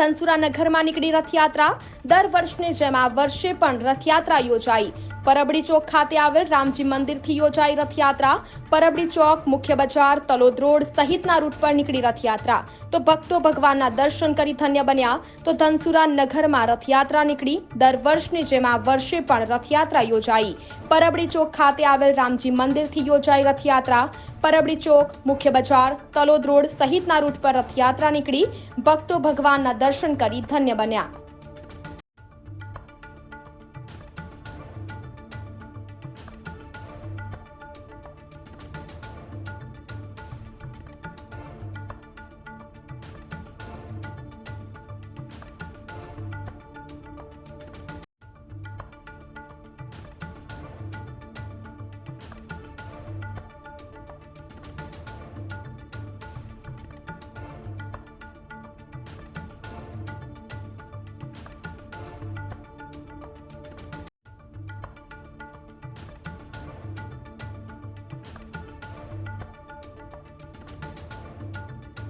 ધનસુરા નીકળી રથયાત્રા. દર વર્ષની જેમ આ વર્ષે પણ રથયાત્રા યોજાઈ. પરબડી ચોક ખાતે આવેલ રામજી મંદિરથી યોજાઈ રથયાત્રા. પરબડી ચોક, મુખ્ય બજાર, તલોદ રોડ સહિતના રૂટ પર નીકળી રથયાત્રા. તો ભક્તો ભગવાનના દર્શન કરી ધન્ય બન્યા. તો ધનસુરા નગરમાં રથયાત્રા નીકળી. દર વર્ષની જેમ આ વર્ષે પણ રથયાત્રા યોજાઈ. પરબડી ચોક ખાતે આવેલ રામજી મંદિરથી યોજાઈ રથયાત્રા. પરબડી ચોક, મુખ્ય બજાર, તલોદ રોડ સહિતના રૂટ પર રથયાત્રા નીકળી ભક્તો ભગવાનના દર્શન કરી ધન્ય બન્યા.